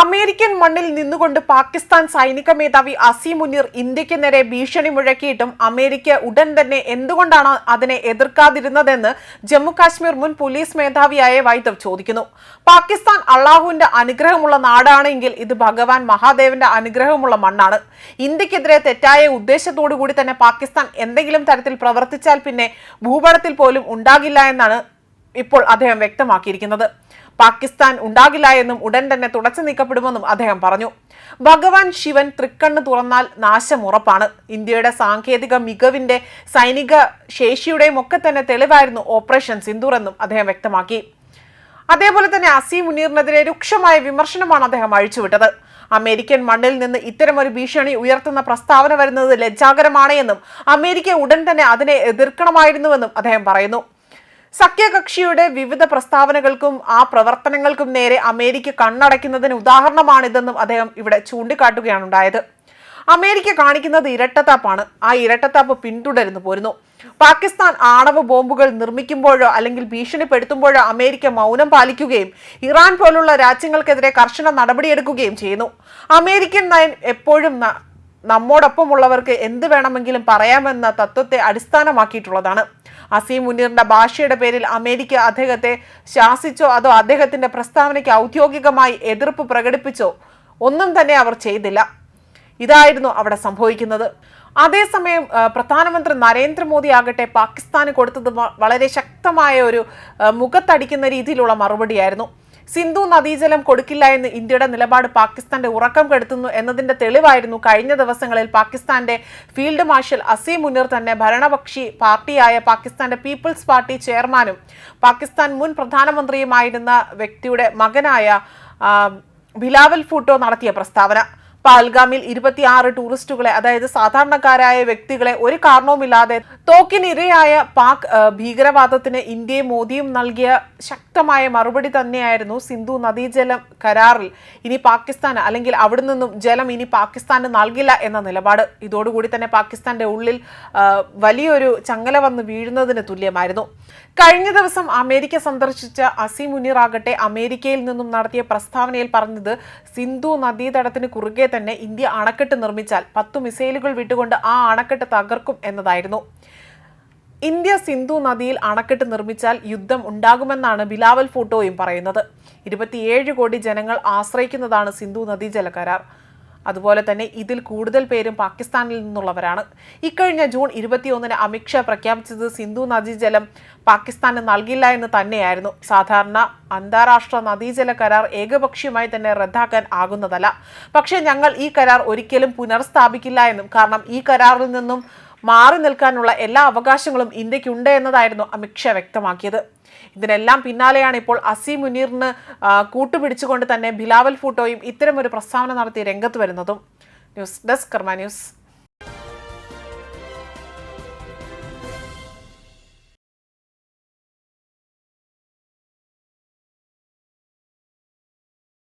American മണ്ണിൽ നിന്നുകൊണ്ട് പാകിസ്ഥാൻ സൈനിക മേധാവി അസീം മുനീർ ഇന്ത്യയ്ക്ക് നേരെ ഭീഷണി മുഴക്കിയിട്ടും അമേരിക്ക ഉടൻ തന്നെ എന്തുകൊണ്ടാണ് അതിനെ എതിർക്കാതിരുന്നതെന്ന് ജമ്മു കാശ്മീർ മുൻ പോലീസ് മേധാവിയായ വൈദവ് ചോദിക്കുന്നു. പാകിസ്ഥാൻ അള്ളാഹുവിന്റെ അനുഗ്രഹമുള്ള നാടാണെങ്കിൽ ഇത് ഭഗവാൻ മഹാദേവന്റെ അനുഗ്രഹമുള്ള മണ്ണാണ്. ഇന്ത്യക്കെതിരെ തെറ്റായ ഉദ്ദേശത്തോടു കൂടി തന്നെ പാകിസ്ഥാൻ എന്തെങ്കിലും തരത്തിൽ പ്രവർത്തിച്ചാൽ പിന്നെ ഭൂപടത്തിൽ പോലും ഉണ്ടാകില്ല എന്നാണ് ഇപ്പോൾ അദ്ദേഹം വ്യക്തമാക്കിയിരിക്കുന്നത്. പാകിസ്ഥാൻ ഉണ്ടാകില്ല എന്നും ഉടൻ തന്നെ തുടച്ചു നീക്കപ്പെടുമെന്നും അദ്ദേഹം പറഞ്ഞു. ഭഗവാൻ ശിവൻ തൃക്കണ്ണ് തുറന്നാൽ നാശം ഉറപ്പാണ്. ഇന്ത്യയുടെ സാങ്കേതിക മികവിന്റെ സൈനിക ശേഷിയുടെയും ഒക്കെ തന്നെ തെളിവായിരുന്നു ഓപ്പറേഷൻ സിന്ദൂർ എന്നും അദ്ദേഹം വ്യക്തമാക്കി. അതേപോലെ തന്നെ അസീം മുനീറിനെതിരെ രൂക്ഷമായ വിമർശനമാണ് അദ്ദേഹം അഴിച്ചുവിട്ടത്. അമേരിക്കൻ മണ്ണിൽ നിന്ന് ഇത്തരമൊരു ഭീഷണി ഉയർത്തുന്ന പ്രസ്താവന വരുന്നത് ലജ്ജാകരമാണ് എന്നും അമേരിക്ക ഉടൻ തന്നെ അതിനെ എതിർക്കണമായിരുന്നുവെന്നും അദ്ദേഹം പറയുന്നു. സഖ്യകക്ഷിയുടെ വിവിധ പ്രസ്താവനകൾക്കും ആ പ്രവർത്തനങ്ങൾക്കും നേരെ അമേരിക്ക കണ്ണടയ്ക്കുന്നതിന് ഉദാഹരണമാണിതെന്നും അദ്ദേഹം ഇവിടെ ചൂണ്ടിക്കാട്ടുകയാണ് ഉണ്ടായത്. അമേരിക്ക കാണിക്കുന്നത് ഇരട്ടത്താപ്പാണ്. ആ ഇരട്ടത്താപ്പ് പിന്തുടരുന്നു പോരുന്നു. പാകിസ്ഥാൻ ആണവ ബോംബുകൾ നിർമ്മിക്കുമ്പോഴോ അല്ലെങ്കിൽ ഭീഷണിപ്പെടുത്തുമ്പോഴോ അമേരിക്ക മൗനം പാലിക്കുകയും ഇറാൻ പോലുള്ള രാജ്യങ്ങൾക്കെതിരെ കർശന നടപടിയെടുക്കുകയും ചെയ്യുന്നു. അമേരിക്കൻ നയം എപ്പോഴും നമ്മോടൊപ്പമുള്ളവർക്ക് എന്ത് വേണമെങ്കിലും പറയാമെന്ന തത്വത്തെ അടിസ്ഥാനമാക്കിയിട്ടുള്ളതാണ്. അസീം മുനീറിന്റെ ഭാഷയുടെ പേരിൽ അമേരിക്ക അദ്ദേഹത്തെ ശാസിച്ചോ അതോ അദ്ദേഹത്തിന്റെ പ്രസ്താവനയ്ക്ക് ഔദ്യോഗികമായി എതിർപ്പ് പ്രകടിപ്പിച്ചോ ഒന്നും തന്നെ അവർ ചെയ്തില്ല. ഇതായിരുന്നു അവിടെ സംഭവിക്കുന്നത്. അതേസമയം പ്രധാനമന്ത്രി നരേന്ദ്രമോദി ആകട്ടെ പാകിസ്ഥാന് കൊടുത്തത് വളരെ ശക്തമായ ഒരു മുഖത്തടിക്കുന്ന രീതിയിലുള്ള മറുപടിയായിരുന്നു. സിന്ധു നദീജലം കൊടുക്കില്ല എന്ന് ഇന്ത്യയുടെ നിലപാട് പാകിസ്ഥാന്റെ ഉറക്കം കെടുത്തുന്നു എന്നതിന്റെ തെളിവായിരുന്നു കഴിഞ്ഞ ദിവസങ്ങളിൽ പാകിസ്ഥാന്റെ ഫീൽഡ് മാർഷൽ അസീം മുനീർ തന്നെ ഭരണപക്ഷി പാർട്ടിയായ പാകിസ്ഥാന്റെ പീപ്പിൾസ് പാർട്ടി ചെയർമാനും പാകിസ്ഥാൻ മുൻ പ്രധാനമന്ത്രിയുമായിരുന്ന വ്യക്തിയുടെ മകനായ ബിലാവൽ ഫൂട്ടോ നടത്തിയ പ്രസ്താവന. പാൽഗാമിൽ ഇരുപത്തിയാറ് ടൂറിസ്റ്റുകളെ അതായത് സാധാരണക്കാരായ വ്യക്തികളെ ഒരു കാരണവുമില്ലാതെ തോക്കിനിരയായ പാക് ഭീകരവാദത്തിന് ഇന്ത്യയും മോദിയും നൽകിയ ശക്തമായ മറുപടി തന്നെയായിരുന്നു സിന്ധു നദീജലം കരാറിൽ ഇനി പാകിസ്ഥാൻ അല്ലെങ്കിൽ അവിടെ നിന്നും ജലം ഇനി പാകിസ്ഥാന് നൽകില്ല എന്ന നിലപാട്. ഇതോടുകൂടി തന്നെ പാകിസ്ഥാന്റെ ഉള്ളിൽ വലിയൊരു ചങ്ങല വന്ന് വീഴുന്നതിന് തുല്യമായിരുന്നു. കഴിഞ്ഞ ദിവസം അമേരിക്ക സന്ദർശിച്ച അസീം മുനീർ അമേരിക്കയിൽ നിന്നും നടത്തിയ പ്രസ്താവനയിൽ പറഞ്ഞത് സിന്ധു നദീതടത്തിന് കുറുകെ തന്നെ ഇന്ത്യ അണക്കെട്ട് നിർമ്മിച്ചാൽ പത്തു മിസൈലുകൾ വിട്ടുകൊണ്ട് ആ അണക്കെട്ട് തകർക്കും എന്നതായിരുന്നു. ഇന്ത്യ സിന്ധു നദിയിൽ അണക്കെട്ട് നിർമ്മിച്ചാൽ യുദ്ധം ഉണ്ടാകുമെന്നാണ് ബിലാവൽ ഫോട്ടോയും പറയുന്നത്. ഇരുപത്തിയേഴ് കോടി ജനങ്ങൾ ആശ്രയിക്കുന്നതാണ് സിന്ധു നദി കരാർ. അതുപോലെ തന്നെ ഇതിൽ കൂടുതൽ പേരും പാകിസ്ഥാനിൽ നിന്നുള്ളവരാണ്. ഇക്കഴിഞ്ഞ ജൂൺ ഇരുപത്തിയൊന്നിന് അമിത്ഷാ പ്രഖ്യാപിച്ചത് സിന്ധു നദീജലം പാകിസ്ഥാന് നൽകില്ല എന്ന് തന്നെയായിരുന്നു. സാധാരണ അന്താരാഷ്ട്ര നദീജല കരാർ ഏകപക്ഷീയമായി തന്നെ റദ്ദാക്കാൻ ആകുന്നതല്ല. പക്ഷേ ഞങ്ങൾ ഈ കരാർ ഒരിക്കലും പുനർസ്ഥാപിക്കില്ല എന്നും കാരണം ഈ കരാറിൽ നിന്നും മാറി നിൽക്കാനുള്ള എല്ലാ അവകാശങ്ങളും ഇന്ത്യക്കുണ്ട് എന്നതായിരുന്നു അമിത്ഷാ വ്യക്തമാക്കിയത്. ഇതിനെല്ലാം പിന്നാലെയാണ് ഇപ്പോൾ അസീം മുനീറിന് കൂട്ടുപിടിച്ചുകൊണ്ട് തന്നെ ബിലാവൽ ഫൂട്ടോയും ഇത്തരമൊരു പ്രസ്താവന നടത്തി രംഗത്ത് വരുന്നതും. News desk Karma news.